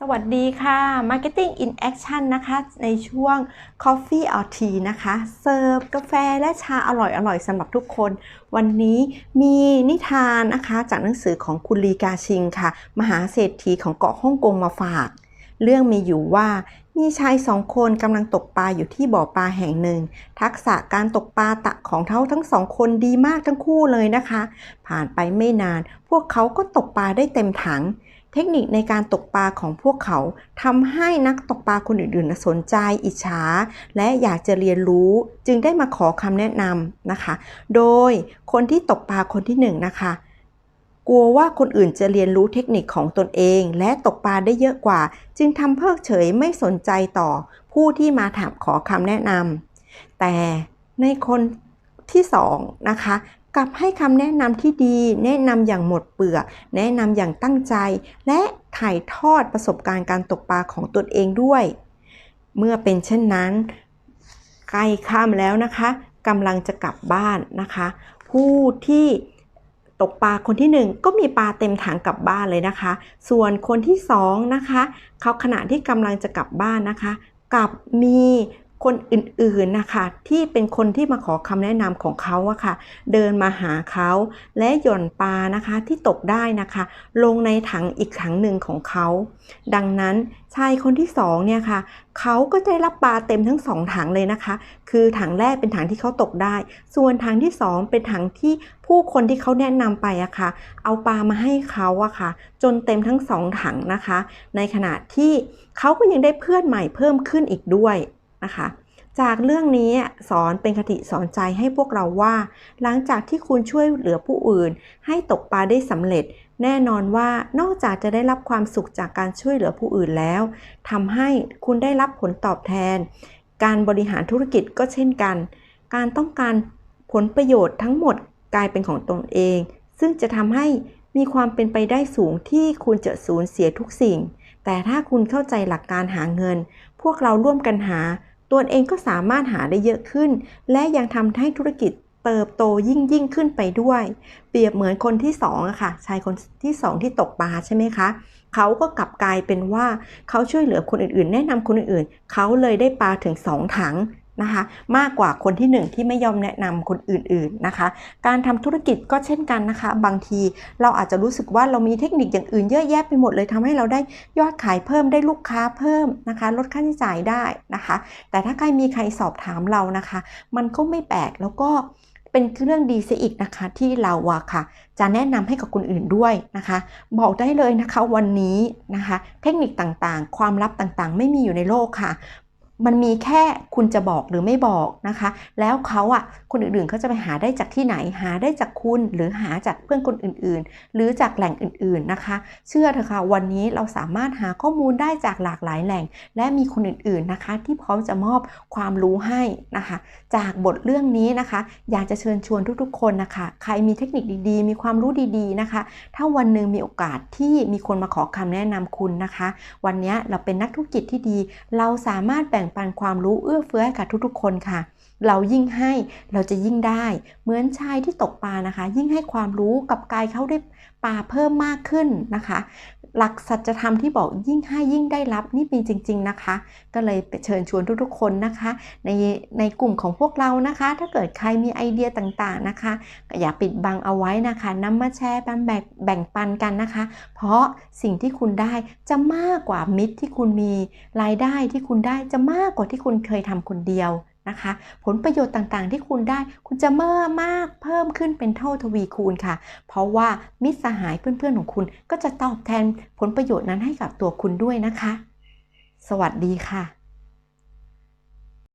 สวัสดีค่ะ Marketing in Action นะคะ ในช่วง Coffee or Tea นะคะ เสิร์ฟกาแฟและชาอร่อยๆสำหรับทุกคน วันนี้มีนิทานนะคะจากหนังสือของคุณลีกาชิงค่ะ มหาเศรษฐีของเกาะฮ่องกงมาฝาก เรื่องมีอยู่ว่ามีชายสองคนกำลังตกปลาอยู่ที่บ่อปลาแห่งหนึ่ง ทักษะการตกปลาตะของเขาทั้งสองคนดีมากทั้งคู่เลยนะคะ ผ่านไปไม่นาน พวกเขาก็ตกปลาได้เต็มถัง เทคนิคในการตกปลาของพวกเขาทำให้นักตกปลาคนอื่นๆสนใจอิจฉาและอยากจะเรียนรู้ จึงได้มาขอคำแนะนำนะคะ โดยคนที่ตกปลาคนที่หนึ่งนะคะ กลัวว่าคนอื่นจะเรียนรู้เทคนิคของตนเอง และตกปลาได้เยอะกว่า จึงทำเพิกเฉยไม่สนใจต่อผู้ที่มาถามขอคำแนะนำแต่ในคนที่สองนะคะ กลับให้คำแนะนำที่ดี แนะนำอย่างหมดเปลือก แนะนำอย่างตั้งใจ และถ่ายทอดประสบการณ์การตกปลาของตนเองด้วย เมื่อเป็นเช่นนั้นใกล้ค่ำแล้วนะคะกำลังจะกลับบ้านนะคะ ผู้ที่ตกปลาคนที่หนึ่งก็มีปลาเต็มถังกลับบ้านเลยนะคะ ส่วนคนที่สองนะคะเขาขณะที่กำลังจะกลับบ้านนะคะกลับมี คนอื่นๆนะคะที่เป็นคนที่มาขอคำแนะนำของเขาอะค่ะ เดินมาหาเขาและหย่อนปลานะคะที่ตกได้นะคะ ลงในถังอีกถังหนึ่งของเขา ดังนั้นชายคนที่สองเนี่ยค่ะเขาก็ได้รับปลาเต็มทั้งสองถังเลยนะคะ คือถังแรกเป็นถังที่เขาตกได้ ส่วนถังที่สองเป็นถังที่ผู้คนที่เขาแนะนำไปอะค่ะ เอาปลามาให้เขาอะค่ะ จนเต็มทั้งสองถังนะคะ ในขณะที่เขาก็ยังได้เพื่อนใหม่เพิ่มขึ้นอีกด้วย นะคะ จากเรื่องนี้สอนเป็นคติสอนใจให้พวกเราว่า หลังจากที่คุณช่วยเหลือผู้อื่น ให้ตกปลาได้สำเร็จ แน่นอนว่านอกจากจะได้รับความสุขจากการช่วยเหลือผู้อื่นแล้วทำให้คุณได้รับผลตอบแทน การบริหารธุรกิจก็เช่นกัน การต้องการผลประโยชน์ทั้งหมดกลายเป็นของตนเอง ซึ่งจะทำให้มีความเป็นไปได้สูงที่คุณจะสูญเสียทุกสิ่ง แต่ถ้าคุณเข้าใจหลักการหาเงิน พวกเราร่วมกันหา ตัวเองก็สามารถหาได้เยอะขึ้น และยังทำให้ธุรกิจเติบโตยิ่งยิ่งขึ้นไปด้วย เปรียบเหมือนคนที่สองอะค่ะชายคนที่สองที่ตกปลาใช่ไหมคะเขาก็กลับกลายเป็นว่าเขาช่วยเหลือคนอื่นๆ แนะนำคนอื่นๆเขาเลยได้ปลาถึงสองถัง นะคะมากกว่าคนที่หนึ่งที่ไม่ยอมแนะนำคนอื่นๆนะคะ การทำธุรกิจก็เช่นกันนะคะ บางทีเราอาจจะรู้สึกว่าเรามีเทคนิคอย่างอื่นเยอะแยะไปหมดเลยทำให้เราได้ยอดขายเพิ่มได้ลูกค้าเพิ่มนะคะ ลดค่าใช้จ่ายได้นะคะ แต่ถ้าใครมีใครสอบถามเรานะคะ มันก็ไม่แปลกแล้วก็เป็นเรื่องดีเสียอีกนะคะที่เราอะค่ะ จะแนะนำให้กับคนอื่นด้วยนะคะ บอกได้เลยนะคะวันนี้นะคะ เทคนิคต่างๆ ความลับต่างๆ ไม่มีอยู่ในโลกค่ะ มันมีแค่คุณจะบอกหรือไม่บอกนะคะ แล้วเขาอะคนอื่นๆเขาจะไปหาได้จากที่ไหนหาได้จากคุณหรือหาจากเพื่อนคนอื่นๆ หรือจากแหล่งอื่นๆนะคะ เชื่อเถอะค่ะวันนี้เราสามารถหาข้อมูลได้จากหลากหลายแหล่ง และมีคนอื่นๆนะคะ ที่พร้อมจะมอบความรู้ให้นะคะ จากบทเรื่องนี้นะคะ อยากจะเชิญชวนทุกๆ คนนะคะ ใครมีเทคนิคดีๆ มีความรู้ดีๆนะคะ ถ้าวันหนึ่งมีโอกาสที่มีคนมาขอคำแนะนำคุณนะคะ วันนี้เราเป็นนักธุรกิจที่ดี เราสามารถแบ่งปันความรู้เอื้อเฟื้อให้กับทุกๆ คนค่ะ เรายิ่งให้เราจะยิ่งได้ เหมือนชายที่ตกปลานะคะ ยิ่งให้ความรู้กับกายเขาได้ปลาเพิ่มมากขึ้นนะคะ หลักสัจธรรมที่บอกยิ่งให้ยิ่งได้รับนี่เป็นจริง ๆนะคะ ก็เลยเชิญชวนทุกๆคนนะคะ ในในกลุ่มของพวกเรานะคะ ถ้าเกิดใครมีไอเดียต่างๆนะคะก็อย่าปิดบังเอาไว้นะคะนำมาแชร์แบ่งแบ่งปันกันนะคะ เพราะสิ่งที่คุณได้จะมากกว่ามิตรที่คุณมีรายได้ที่คุณได้จะมากกว่าที่คุณเคยทำคนเดียว นะคะ ผลประโยชน์ต่างๆ ที่คุณได้ คุณจะเมื่อมากเพิ่มขึ้นเป็นเท่าทวีคูณค่ะ เพราะว่ามิตรสหายเพื่อนๆของคุณก็จะตอบแทนผลประโยชน์นั้นให้กับตัวคุณด้วยนะคะ สวัสดีค่ะ